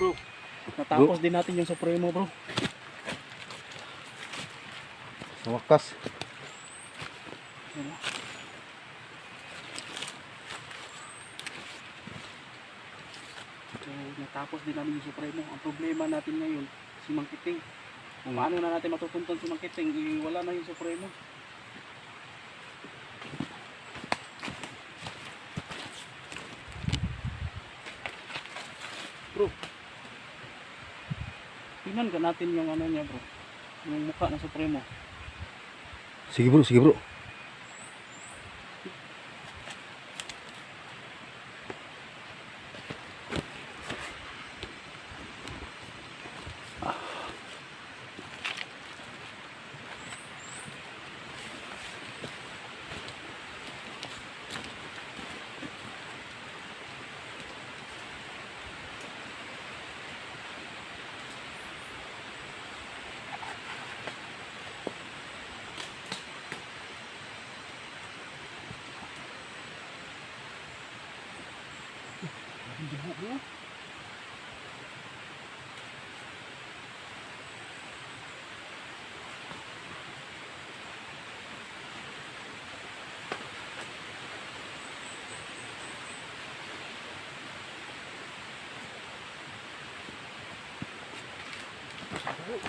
Bro, natapos din natin yung Supremo bro. Sa wakas. So, natapos din namin yung Supremo. Ang problema natin ngayon, si Mang Kiting. Kung paano na natin matutunton si Mang Kiting, eh, wala na yung Supremo. Bro, tingnan ka natin yung ano niya bro. Yung mukha ng Supremo. Sige bro, sige bro. Ang dugo bro. Hoy,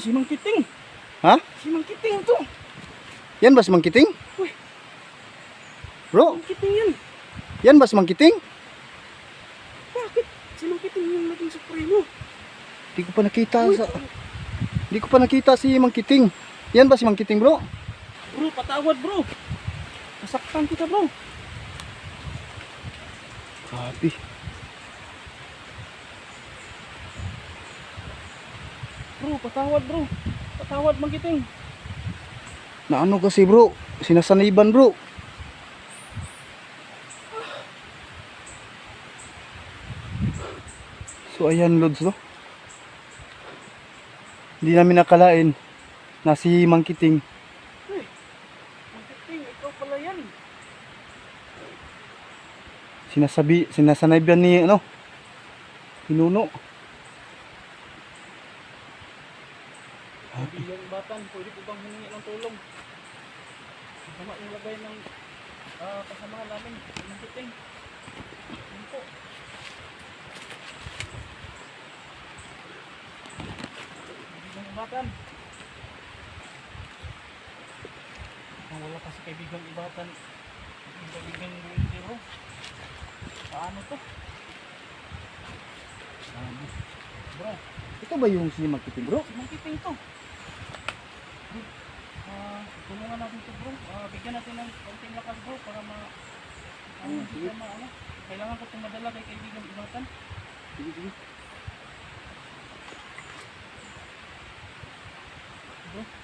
si Mang Kiting. Ha? Si Mang Kiting to. Yan ba si Mang Kiting? Uy. Bro, Mang Kiting yan. yan ba si Mang Kiting? Bakit? Si Mang Kiting yung naging supremo. Di ko pa nakita Uy, sa... Di ko pa nakita si Mang Kiting. Yan ba si Mang Kiting bro? bro, patawad bro. Nasaktan kita bro. Grabe. Bro, patawad bro. Patawad Mang Kiting. Na ano kasi bro? Sinasaniban bro. So ayan lods no. Hindi namin nakalain na si Mang Kiting Uy, Mang Kiting, ikaw pala yan. sinasabi sinasanayban ni ano pinuno. Yung batan, pwede ko bang humingi ng tulong? Sama yung lagay ng ah, kasamahan namin, Mang Kiting. Yun po. Ibatan. Kung wala kasi kaibigang ibatan, kaibigang buwinte bro. Paano to? Sabi. Bro, Ito ba yung si Mang Kiting bro? si Mang Kiting to. Ah, tulungan natin to bro. Ah, bigyan natin ng konting lakas bro para ma ano, Hmm, sige. ma ano. Kailangan ko itong madala kay kaibigang ibatan. Sige sige. Bro. Ito yung yan, ganun, ganun.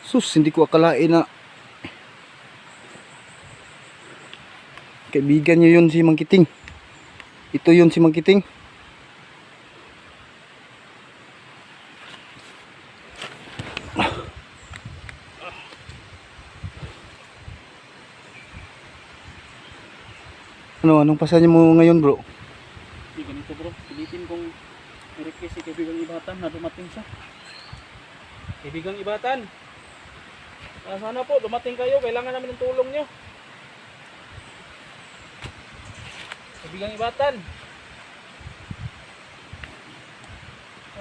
Sus, hindi ko akalain na kaibigan niyo yun si Mang Kiting. Ito yun si Mang Kiting. Ano, anong pasan niyo mo ngayon bro? Ganito bro. Pilitin kong i-request si kaibigang ibatan na dumating siya. Kaibigang ibatan. Ah, sana po dumating kayo. Kailangan namin ng tulong nyo. Kaibigang ibatan.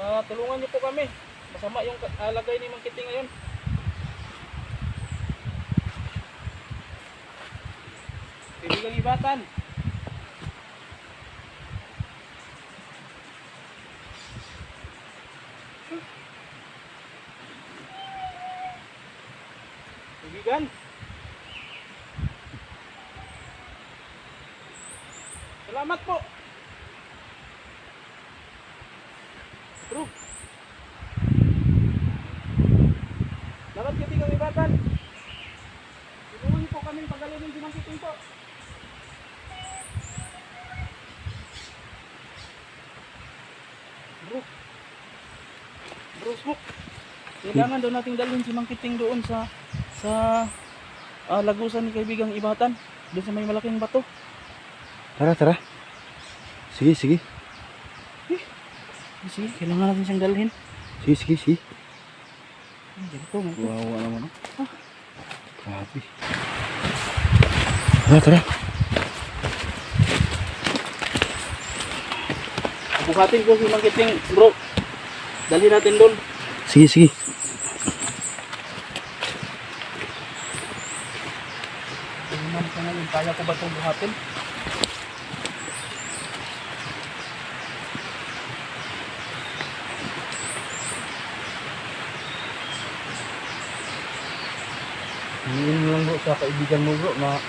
Ah, tulungan niyo po kami. Masama yung alagay ni Mang Kiting ngayon. Kaibigang ibatan. Salamat po. Bro. Dapat kaibigang ibatan. Tulungan niyo po kami pagalinin si Mangkiting po. Bro. Bro, smoke. Kailangan daw nating dalhin si Mangkiting doon sa sa ah, lagusan ni kaibigang Ibatan. Doon sa may malaking bato. Tara, tara. Sige, sige. Sige, kailangan natin siyang dalhin. Sige, sige, sige. Ay, ganito, ganito. Wawa naman. Oh. Grabe. Tara, tara. Bukatin ko si Mangkiting, bro. Dalhin natin doon. Sige, sige. Tingnan ko ngayon, kaya ko ba itong buhatin? Hingin mo lang bro sa kaibigan mo bro na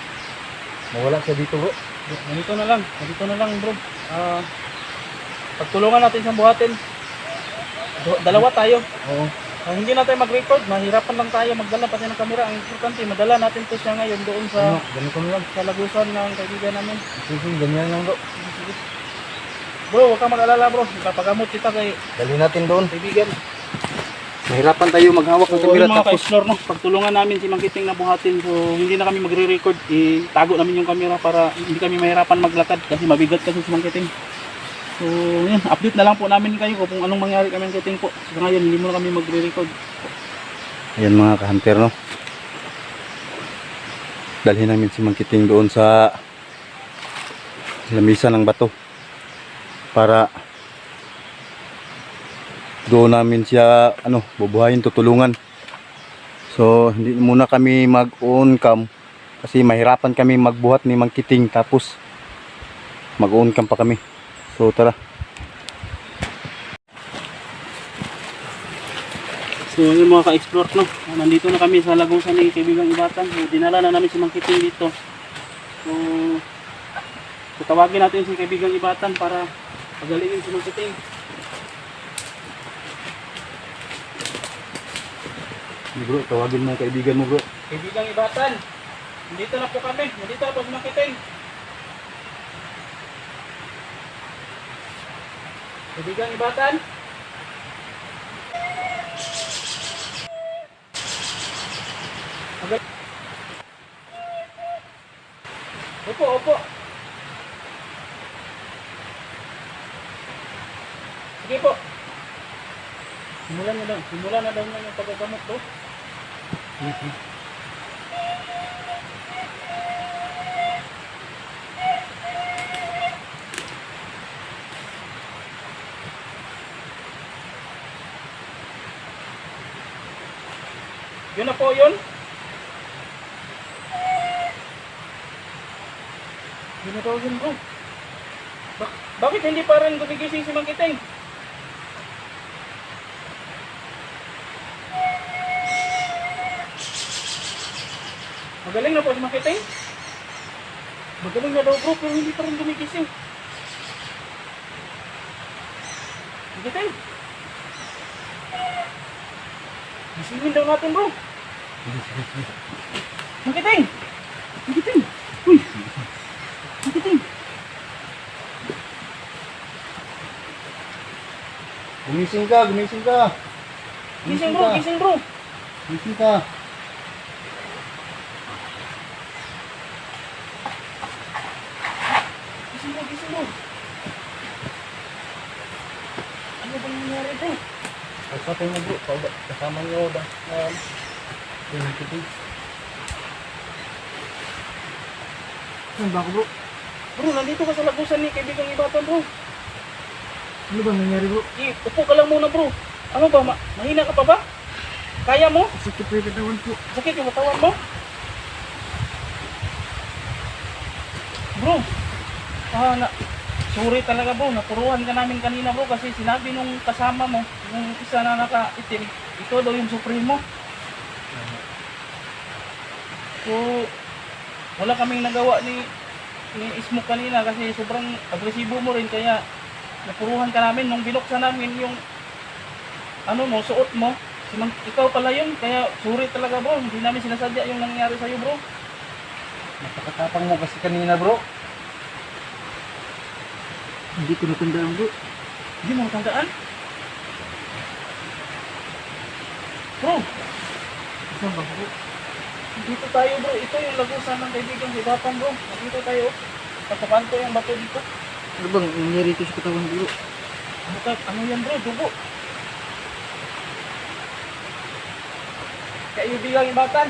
mawala siya dito bro. Ganito na lang, ganito na lang bro. Ah, pagtulungan natin siyang buhatin. Dalawa tayo. Oo. Ah, hindi na tayo mag-record, mahirapan lang tayo magdala pati ng camera. Ang importante, madala natin to siya ngayon doon Ano, sa, ganito na lang. sa lagusan ng kaibigan namin. Sige, ganyan lang bro. Bro, huwag kang mag-alala bro. Ipapagamot kita kay Dali natin doon. kaibigan. Mahirapan tayo maghawak ng So, yung mga tapos ka-explore, no, pagtulungan namin si Mangkiting na buhatin. So, hindi na kami magre-record. Itago namin yung camera para hindi kami mahirapan maglakad kasi mabigat kasi si Mangkiting. So, yun. Update na lang po namin kayo kung anong mangyari kami Mangkiting po. So, ngayon, hindi mo na kami magre-record. Ayan mga ka-hunter no. Dalhin namin si Mangkiting doon sa lamisa ng bato para doon namin siya ano bubuhayin tutulungan. So hindi muna kami mag-on cam kasi mahirapan kami magbuhat ni Mangkiting tapos mag-on cam pa kami. So tara. So, yun mga ka-explore, no. Nandito na kami sa lagusan ni Kaibigang Ibatan. So, dinala na namin si Mangkiting dito. So, so tawagin natin si Kaibigang Ibatan para pagalingin si Mangkiting. Bro, tawagin mo kaibigan mo bro. Kaibigang Ibatan, nandito na po kami. Nandito na po si Kaibigang Ibatan. Opo, opo. Sige po. Simulan na daw. Simulan na niya yung pagkagamot do. Yun na po yun. Yun na daw yun bro. Bak- bakit hindi pa rin gumigising si Mangkiting? Magaling na po si Mangkiting. Magaling na daw bro pero hindi pa rin gumigising. Mangkiting. Gisingin daw natin bro. Mangkiting. Mangkiting. Uy. Mangkiting. Gumising ka, gumising ka. Gising bro, gising bro. Gumising ka. Gising bro, gising bro. Ano bang nangyari bro? Kasapin mo bro, kasama niyo da. Um, yung kiting. Ano ba ako bro? Bro, nandito ka sa lagusan ni kaibigang Ibatan bro. Ano ba nangyari bro? Eh, upo ka lang muna bro. Ano ba, ma mahina ka pa ba? Kaya mo? Sakit pa yung katawan ko. Sakit yung katawan mo? Bro, ah, na, sorry talaga bro, napuruhan ka namin kanina bro kasi sinabi nung kasama mo, yung isa na nakaitim, ito daw yung supremo. So, wala kaming nagawa ni ni Smoke kanina kasi sobrang agresibo mo rin kaya napuruhan ka namin nung binuksan namin yung ano mo, suot mo. Si Mang, ikaw pala yun, kaya sorry talaga bro, hindi namin sinasadya yung nangyari sa'yo bro. Napakatapang mo kasi kanina bro. Hindi ko natandaan bro. Hindi mo matandaan? Bro, Saan ba bro? dito tayo bro, ito yung lagusan ng kaibigan si Batang bro. Dito tayo, pagkapanto yung bato dito. Ano bang nangyari ito sa katawan bro? Ano, ka, ano yan bro, dugo. Kaibigan yung Batan.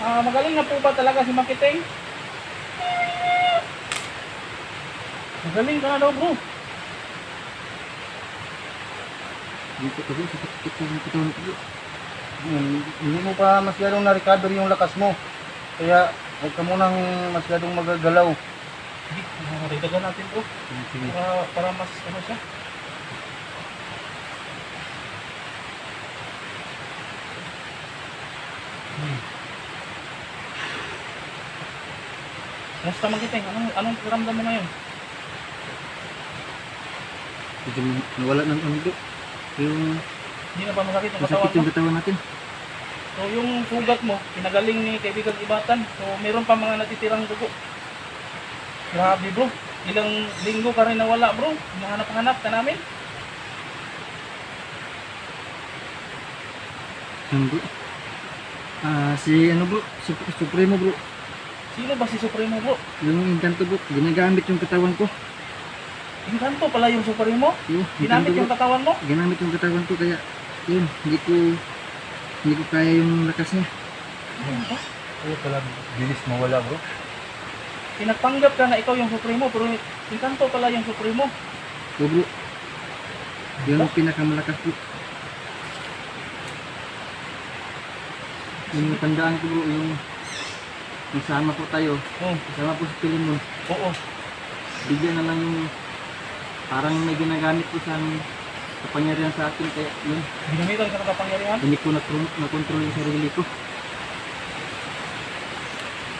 Ah, magaling na po ba talaga si Makiting? Magaling ka na daw bro. Dito ito yung katawan ko bro. Hmm, hindi mo pa masyadong na-recover yung lakas mo. Kaya huwag ka munang masyadong magagalaw. Hindi, dagdagan natin bro. Sige. Para, para mas ano siya. Hmm. Kumusta Makiting? Anong, anong pakiramdam mo ngayon? Medyo nawala ng ano. Yung Hindi na ba masakit yung katawan masakit yung katawan natin. So yung sugat mo, pinagaling ni kaibigan Ibatan. So meron pa mga natitirang dugo. Grabe bro. Ilang linggo ka rin nawala bro. Hinahanap-hanap ka namin. Ano bro? Ah, si ano bro? Si Supremo bro. Sino ba si Supremo bro? Yung inkanto bro. Ginagamit yung katawan ko. Inkanto pala yung Supremo? Yung Ginamit yung katawan mo? Ginamit yung katawan ko kaya yun, hindi ko hindi ko kaya yung lakas niya. Kaya pala bilis mawala bro. Pinagpanggap ka na ikaw yung Supremo pero Inkanto pala yung Supremo. So bro, yun ang pinakamalakas bro. Yung natandaan ko bro, yung nasama po tayo, Oh, kasama po si Pilimon, oo. bigla na lang yung parang may ginagamit po sa amin kapangyarihan sa akin kaya yun, Ginamitan ka ng kapangyarihan. hindi ko na- na-control yung sarili ko.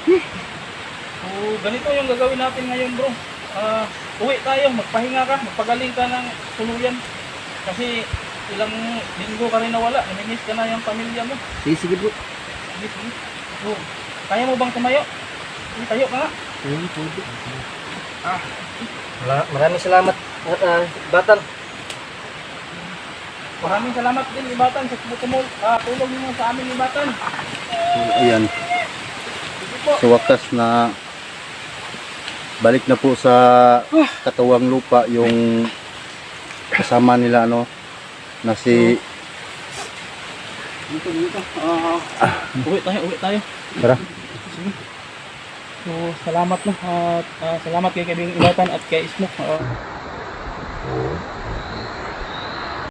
So ganito yung gagawin natin ngayon bro. Ah, uwi tayo, magpahinga ka, magpagaling ka ng tuluyan. Kasi ilang linggo ka rin nawala, namimiss ka na yung pamilya mo. Sige, sige bro. Sige, sige. So, kaya mo bang tumayo? Sige, tayo ka nga. Ayun, pwede. Mala- Maraming salamat, uh, Batan. Maraming salamat din Ibatan sa tumul ah, tulong niyo sa amin Ibatan. Ayan. Sa wakas na balik na po sa katawang lupa yung kasama nila ano na si Dito, dito. Ah, uwi tayo, uwi tayo. Tara. Sige. So, salamat na. At ah, salamat kay kaibigang Ibatan at kay Smoke. Ah,